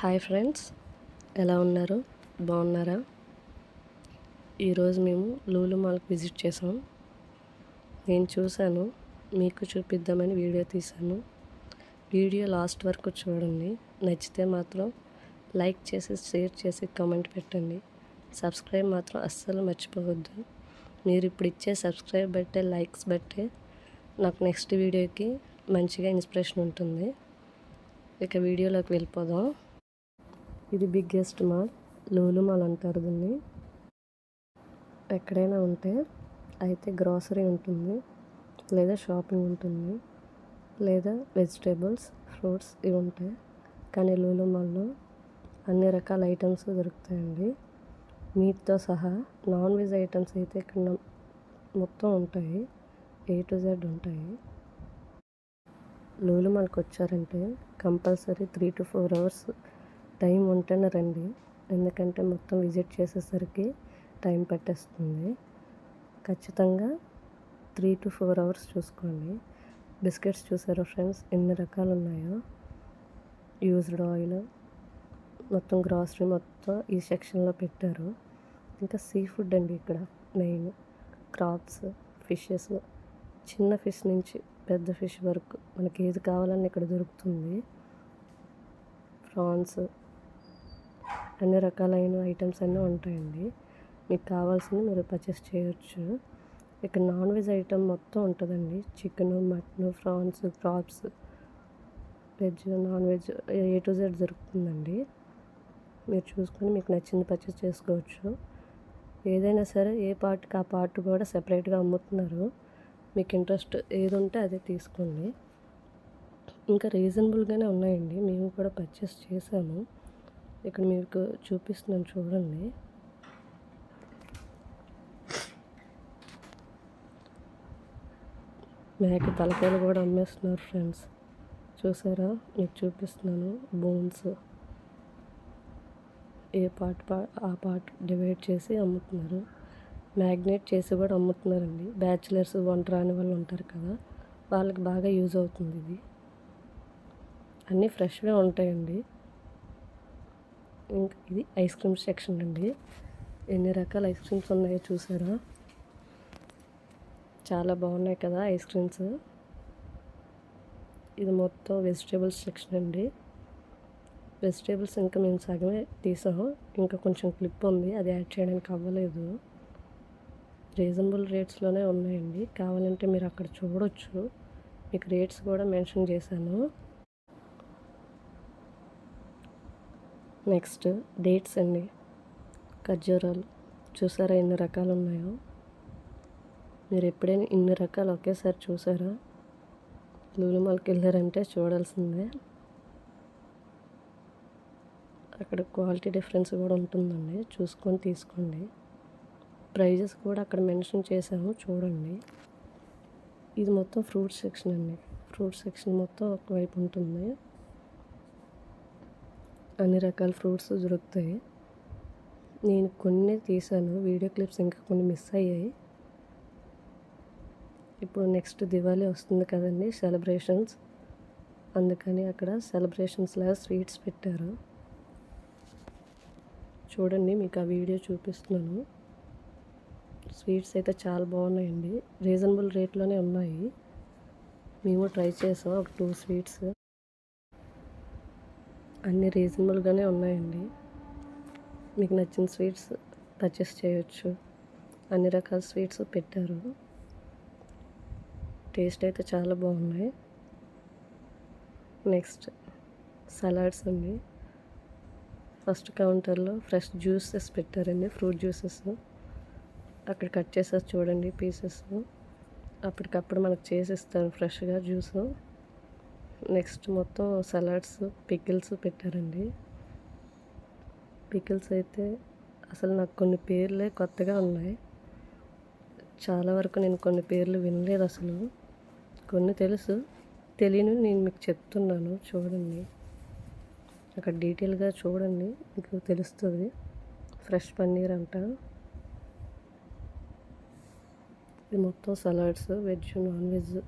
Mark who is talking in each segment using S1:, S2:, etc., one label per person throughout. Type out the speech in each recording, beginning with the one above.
S1: Hi friends ఎలా ఉన్నారు? బాగున్నారా? ఈరోజు మేము లూలు మాల్కి విజిట్ చేసాం. నేను చూశాను మీకు చూపిద్దామని వీడియో తీశాను. వీడియో లాస్ట్ వరకు చూడండి. నచ్చితే మాత్రం లైక్ చేసి షేర్ చేసి కామెంట్ పెట్టండి. సబ్స్క్రైబ్ మాత్రం అస్సలు మర్చిపోవద్దు. మీరు ఇప్పుడు ఇచ్చే సబ్స్క్రైబ్ బట్టే లైక్స్ బట్టే నాకు నెక్స్ట్ వీడియోకి మంచిగా ఇన్స్పిరేషన్ ఉంటుంది. ఇక వీడియోలోకి వెళ్ళిపోదాం. ఇది బిగ్గెస్ట్ మాల్ లూలు మాల్ అంటారు దీన్ని. ఎక్కడైనా ఉంటే అయితే గ్రాసరీ ఉంటుంది లేదా షాపింగ్ ఉంటుంది లేదా వెజిటేబుల్స్ ఫ్రూట్స్ ఇవి ఉంటాయి. కానీ లూలు మాల్లో అన్ని రకాల ఐటమ్స్ దొరుకుతాయండి. మీట్తో సహా నాన్ వెజ్ ఐటమ్స్ అయితే ఇక్కడ మొత్తం ఉంటాయి. ఏ టు జెడ్ ఉంటాయి. లూలు మాల్కి వచ్చారంటే compulsory three to four hours time ఉంటేనే రండి. ఎందుకంటే మొత్తం విజిట్ చేసేసరికి టైం పట్టేస్తుంది. ఖచ్చితంగా త్రీ టు ఫోర్ అవర్స్ చూసుకోండి. బిస్కెట్స్ చూసారా ఫ్రెండ్స్? ఎన్ని రకాలు ఉన్నాయో? యూజ్డ్ ఆయిల్ మొత్తం గ్రాసరీ మొత్తం ఈ సెక్షన్లో పెట్టారు. ఇంకా సీ ఫుడ్ అండి ఇక్కడ మెయిన్. క్రాప్స్ ఫిషెస్ చిన్న ఫిష్ నుంచి పెద్ద ఫిష్ వరకు మనకి ఏది కావాలని ఇక్కడ దొరుకుతుంది. ప్రాన్స్ అన్ని రకాలైన ఐటమ్స్ అన్నీ ఉంటాయండి. మీకు కావాల్సింది మీరు పర్చేస్ చేయొచ్చు. ఇక్కడ నాన్ వెజ్ ఐటమ్ మొత్తం ఉంటుందండి. Chicken mutton prawns crabs veg non veg A to Z దొరుకుతుందండి. మీరు చూసుకొని మీకు నచ్చింది పర్చేస్ చేసుకోవచ్చు. ఏదైనా సరే ఏ పార్ట్కి ఆ పార్ట్ కూడా సెపరేట్గా అమ్ముతున్నారు. మీకు ఇంట్రెస్ట్ ఏది ఉంటే అదే తీసుకోండి. ఇంకా రీజనబుల్గానే ఉన్నాయండి. మేము కూడా పర్చేస్ చేసాము ఇక్కడ మీకు చూపిస్తున్నాను చూడండి. మేక తలకాయలు కూడా అమ్మేస్తున్నారు ఫ్రెండ్స్. చూసారా? మీకు చూపిస్తున్నాను బోన్స్. ఏ పార్ట్ పా ఆ పార్ట్ డివైడ్ చేసి అమ్ముతున్నారు. మ్యాగ్నేట్ చేసి కూడా అమ్ముతున్నారండి. బ్యాచిలర్స్ వంట రాని వాళ్ళు ఉంటారు కదా వాళ్ళకి బాగా యూజ్ అవుతుంది ఇది. అన్నీ ఫ్రెష్గా ఉంటాయండి. ఇంకా ఇది ఐస్ క్రీమ్ సెక్షన్ అండి. ఎన్ని రకాల ఐస్ క్రీమ్స్ ఉన్నాయో చూసారా? చాలా బాగున్నాయి కదా ఐస్ క్రీమ్స్. ఇది మొత్తం వెజిటేబుల్స్ సెక్షన్ అండి. వెజిటేబుల్స్ ఇంకా మేము సగమే తీసాము. ఇంకా కొంచెం క్లిప్ ఉంది అది యాడ్ చేయడానికి అవ్వలేదు. రీజనబుల్ రేట్స్లోనే ఉన్నాయండి. కావాలంటే మీరు అక్కడ చూడొచ్చు. మీకు రేట్స్ కూడా మెన్షన్ చేశాను. నెక్స్ట్ డేట్స్ అండి. ఖర్జూరాలు. చూసారా ఎన్ని రకాలు ఉన్నాయో? మీరు ఎప్పుడైనా ఇన్ని రకాలు ఒకేసారి చూసారా? లూలుమాల్కి వెళ్ళారంటే చూడాల్సిందే. అక్కడ క్వాలిటీ డిఫరెన్స్ కూడా ఉంటుందండి. చూసుకొని తీసుకోండి. ప్రైజెస్ కూడా అక్కడ మెన్షన్ చేశాము చూడండి. ఇది మొత్తం ఫ్రూట్ సెక్షన్ అండి. ఫ్రూట్ సెక్షన్ మొత్తం ఒకవైపు ఉంటుంది. అన్ని రకాల ఫ్రూట్స్ దొరుకుతాయి. నేను కొన్ని తీసాను వీడియో క్లిప్స్ ఇంకా కొన్ని మిస్ అయ్యాయి. ఇప్పుడు నెక్స్ట్ దివాళీ వస్తుంది కదండి సెలబ్రేషన్స్. అందుకని అక్కడ సెలబ్రేషన్స్ లాగా స్వీట్స్ పెట్టారు. చూడండి మీకు ఆ వీడియో చూపిస్తున్నాను. స్వీట్స్ అయితే చాలా బాగున్నాయండి. రీజనబుల్ రేట్లోనే ఉన్నాయి. మేము ట్రై చేసాం. ఒక టూ స్వీట్స్. అన్నీ రీజనబుల్గానే ఉన్నాయండి. మీకు నచ్చిన స్వీట్స్ పర్చేస్ చేయొచ్చు. అన్ని రకాల స్వీట్స్ పెట్టారు. టేస్ట్ అయితే చాలా బాగున్నాయి. నెక్స్ట్ సలాడ్స్ అండి. ఫస్ట్ కౌంటర్లో ఫ్రెష్ జ్యూసెస్ పెట్టారండి ఫ్రూట్ జ్యూసెస్. అక్కడ కట్ చేసేసి చూడండి పీసెస్. అప్పటికప్పుడు మనకు చేసిస్తారు ఫ్రెష్గా జ్యూస్. నెక్స్ట్ మొత్తం సలాడ్స్ పికిల్స్ పెట్టారండి. పికిల్స్ అయితే అసలు నాకు కొన్ని పేర్లే కొత్తగా ఉన్నాయి. చాలా వరకు నేను కొన్ని పేర్లు వినలేదు అసలు. కొన్ని తెలుసు. తెలియని నేను మీకు చెప్తున్నాను. చూడండి. అక్కడ డీటెయిల్గా చూడండి. మీకు తెలుస్తుంది. ఫ్రెష్ పన్నీర్ అంట. ఇది మొత్తం సలాడ్స్ వెజ్ నాన్ వెజ్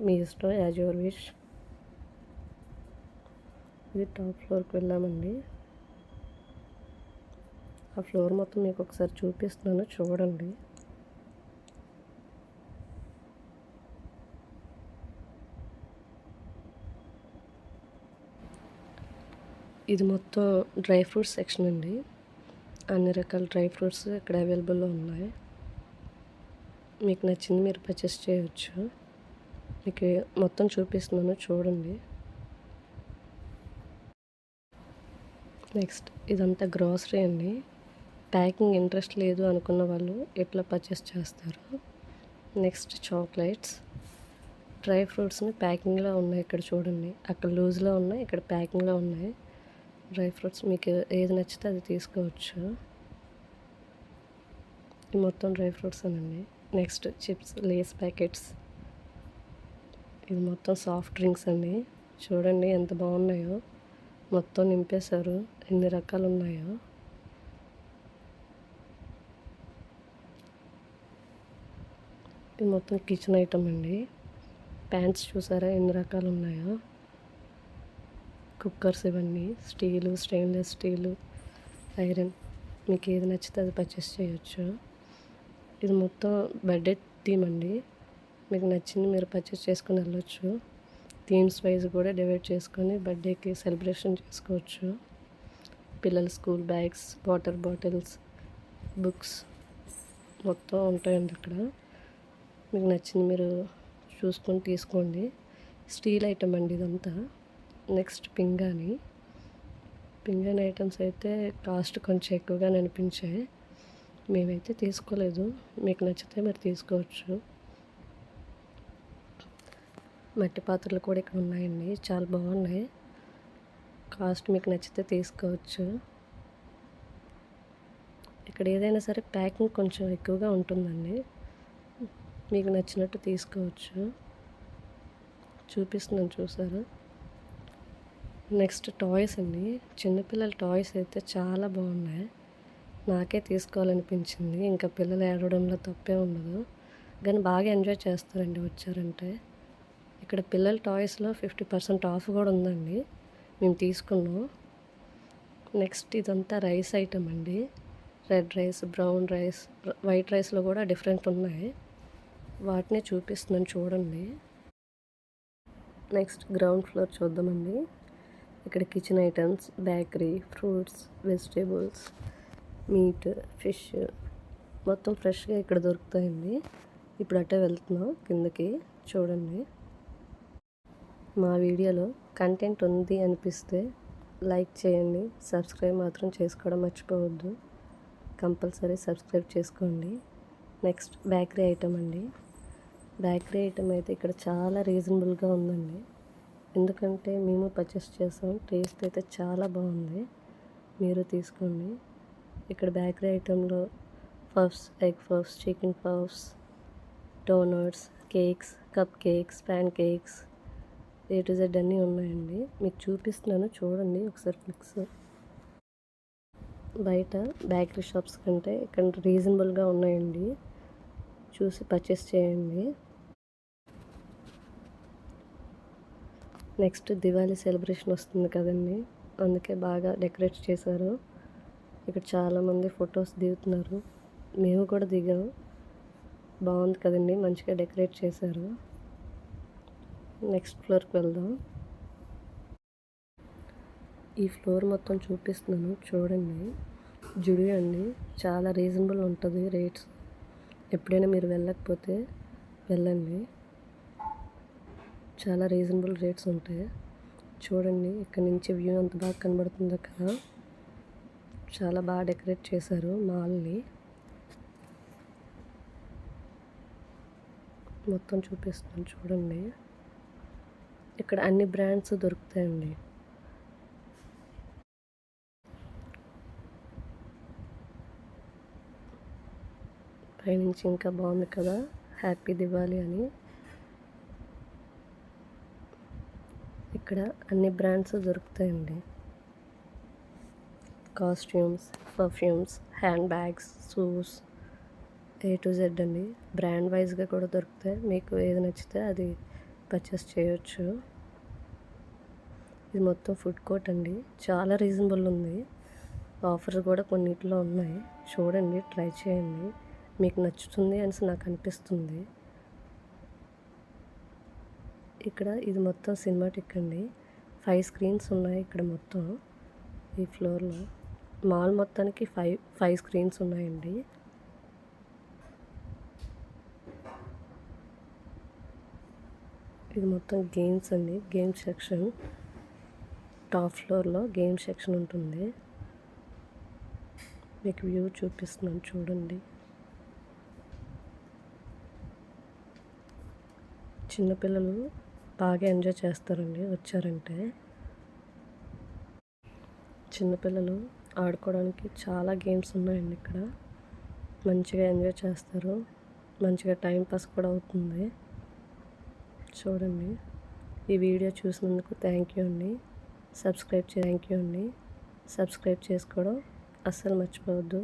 S1: మీ ఇష్టం యాజ్ యువర్ విష్. ఇది టాప్ ఫ్లోర్కి వెళ్ళామండి. ఆ ఫ్లోర్ మొత్తం మీకు ఒకసారి చూపిస్తున్నాను చూడండి. ఇది మొత్తం డ్రై ఫ్రూట్స్ సెక్షన్ అండి. అన్ని రకాల డ్రై ఫ్రూట్స్ ఇక్కడ అవైలబుల్లో ఉన్నాయి. మీకు నచ్చింది మీరు పర్చేస్ చేయవచ్చు మీకు మొత్తం చూపిస్తున్నాను చూడండి. నెక్స్ట్ ఇదంతా గ్రాసరీ అండి. ప్యాకింగ్ ఇంట్రెస్ట్ లేదు అనుకున్న వాళ్ళు ఎట్లా పర్చేస్ చేస్తారు? Next chocolates. డ్రై ఫ్రూట్స్ని ప్యాకింగ్లో ఉన్నాయి ఇక్కడ చూడండి. అక్కడ లూజ్లో ఉన్నాయి ఇక్కడ ప్యాకింగ్లో ఉన్నాయి. డ్రై ఫ్రూట్స్ మీకు ఏది నచ్చితే అది తీసుకోవచ్చు. ఈ మొత్తం డ్రై ఫ్రూట్స్ అనండి. Next chips Lay's packets. ఇది మొత్తం సాఫ్ట్ డ్రింక్స్ అండి. చూడండి ఎంత బాగున్నాయో. మొత్తం నింపేశారు. ఎన్ని రకాలు ఉన్నాయో ఇది మొత్తం కిచెన్ ఐటమ్ అండి. ప్యాంట్స్ చూసారా? ఎన్ని రకాలు ఉన్నాయో కుక్కర్స్ ఇవన్నీ స్టీలు స్టెయిన్లెస్ స్టీలు ఐరన్. మీకు ఏది నచ్చితే అది పర్చేస్ చేయొచ్చు. ఇది మొత్తం బర్త్డే థీమ్ అండి. మీకు నచ్చింది మీరు పర్చేస్ చేసుకుని వెళ్ళొచ్చు. థీమ్స్ వైజ్ కూడా డివైడ్ చేసుకొని బర్త్డేకి సెలబ్రేషన్ చేసుకోవచ్చు. పిల్లల school bags water bottles books మొత్తం ఉంటాయండి ఇక్కడ మీకు నచ్చింది మీరు చూసుకొని తీసుకోండి. స్టీల్ ఐటమ్ అండి ఇదంతా. నెక్స్ట్ పింగాని పింగాని ఐటమ్స్ అయితే కాస్ట్ కొంచెం ఎక్కువగా అనిపించాయి. మేమైతే తీసుకోలేదు. మీకు నచ్చితే మీరు తీసుకోవచ్చు. మట్టి పాత్రలు కూడా ఇక్కడ ఉన్నాయండి. చాలా బాగున్నాయి. కాస్ట్ మీకు నచ్చితే తీసుకోవచ్చు. ఇక్కడ ఏదైనా సరే ప్యాకింగ్ కొంచెం ఎక్కువగా ఉంటుందండి. మీకు నచ్చినట్టు తీసుకోవచ్చు. చూపిస్తున్నాను చూసారు? నెక్స్ట్ టాయ్స్ అండి. చిన్నపిల్లల టాయ్స్ అయితే చాలా బాగున్నాయి. నాకే తీసుకోవాలనిపించింది. ఇంకా పిల్లలు ఏడవడంలో తప్పే ఉండదు. కానీ బాగా ఎంజాయ్ చేస్తారండి వచ్చారంటే. ఇక్కడ పిల్లల టాయ్స్లో ఫిఫ్టీ పర్సెంట్ ఆఫ్ కూడా ఉందండి. మేము తీసుకున్నాం. నెక్స్ట్ ఇదంతా రైస్ ఐటమ్ అండి. Red rice brown rice white రైస్లో కూడా డిఫరెంట్ ఉన్నాయి. వాటిని చూపిస్తున్నాను చూడండి. నెక్స్ట్ గ్రౌండ్ ఫ్లోర్ చూద్దామండి. ఇక్కడ kitchen items bakery fruits vegetables meat fish మొత్తం ఫ్రెష్గా ఇక్కడ దొరుకుతాయండి. ఇప్పుడు అట్టే వెళ్తున్నాం కిందకి. చూడండి. మా వీడియోలో కంటెంట్ ఉంది అనిపిస్తే లైక్ చేయండి. సబ్స్క్రైబ్ మాత్రం చేసుకోవడం మర్చిపోవద్దు. కంపల్సరీ సబ్స్క్రైబ్ చేసుకోండి. నెక్స్ట్ బేకరీ ఐటమ్ అండి. బేకరీ ఐటమ్ అయితే ఇక్కడ చాలా రీజనబుల్గా ఉందండి. ఎందుకంటే మేము పర్చేస్ చేసాం. టేస్ట్ అయితే చాలా బాగుంది. మీరు తీసుకోండి. ఇక్కడ bakery ఐటెంలో puffs egg puffs chicken puffs donuts cakes cupcakes pancakes A to Z అన్నీ ఉన్నాయండి. మీకు చూపిస్తున్నాను. చూడండి. ఒకసారి క్లిక్స్ బయట బేకరీ షాప్స్ కంటే ఇక్కడ రీజనబుల్గా ఉన్నాయండి. చూసి పర్చేస్ చేయండి. నెక్స్ట్ దివాళీ సెలబ్రేషన్ వస్తుంది కదండి. అందుకే బాగా డెకరేట్ చేశారు. ఇక్కడ చాలామంది ఫొటోస్ దిగుతున్నారు. మేము కూడా దిగాం. బాగుంది కదండి. మంచిగా డెకరేట్ చేశారు. నెక్స్ట్ ఫ్లోర్కి వెళ్దాం. ఈ ఫ్లోర్ మొత్తం చూపిస్తున్నాను చూడండి. జుడి అండి చాలా రీజనబుల్ ఉంటుంది రేట్స్. ఎప్పుడైనా మీరు వెళ్ళకపోతే వెళ్ళండి. చాలా రీజనబుల్ రేట్స్ ఉంటాయి. చూడండి ఇక్కడ నుంచి వ్యూ ఎంత బాగా కనబడుతుందో కదా చాలా బాగా డెకరేట్ చేశారు మాల్ని. మొత్తం చూపిస్తున్నాను చూడండి. ఇక్కడ అన్ని బ్రాండ్స్ దొరుకుతాయండి. పైనుంచి ఇంకా బాగుంది కదా హ్యాపీ దివాలి అని. ఇక్కడ అన్ని బ్రాండ్స్ దొరుకుతాయండి. Costumes perfumes handbags shoes A to Z అండి. బ్రాండ్ వైజ్గా కూడా దొరుకుతాయి. మీకు ఏది నచ్చితే అది పర్చేస్ చేయొచ్చు. ఇది మొత్తం ఫుడ్ కోర్ట్ అండి. చాలా రీజనబుల్ ఉంది. ఆఫర్స్ కూడా కొన్నిట్లో ఉన్నాయి. చూడండి ట్రై చేయండి. మీకు నచ్చుతుంది అనేసి నాకు అనిపిస్తుంది. ఇక్కడ ఇది మొత్తం సినిమాటిక్ అండి. ఫైవ్ స్క్రీన్స్ ఉన్నాయి ఇక్కడ మొత్తం ఈ ఫ్లోర్లో. మాల్ మొత్తానికి ఫైవ్ ఫైవ్ స్క్రీన్స్ ఉన్నాయండి. ఇది మొత్తం గేమ్స్ అండి. గేమ్ సెక్షన్ టాప్ ఫ్లోర్లో గేమ్ సెక్షన్ ఉంటుంది. మీకు వ్యూ చూపిస్తున్నాను చూడండి. చిన్నపిల్లలు బాగా ఎంజాయ్ చేస్తారండి వచ్చారంటే. చిన్నపిల్లలు ఆడుకోవడానికి చాలా గేమ్స్ ఉన్నాయండి ఇక్కడ. మంచిగా ఎంజాయ్ చేస్తారు. మంచిగా టైం పాస్ కూడా అవుతుంది. చూడండి. ఈ వీడియో చూసినందుకు థ్యాంక్ యూ అండి. సబ్స్క్రైబ్ చే థ్యాంక్ యూ అండి. సబ్స్క్రైబ్ చేసుకోవడం అస్సలు మర్చిపోవద్దు.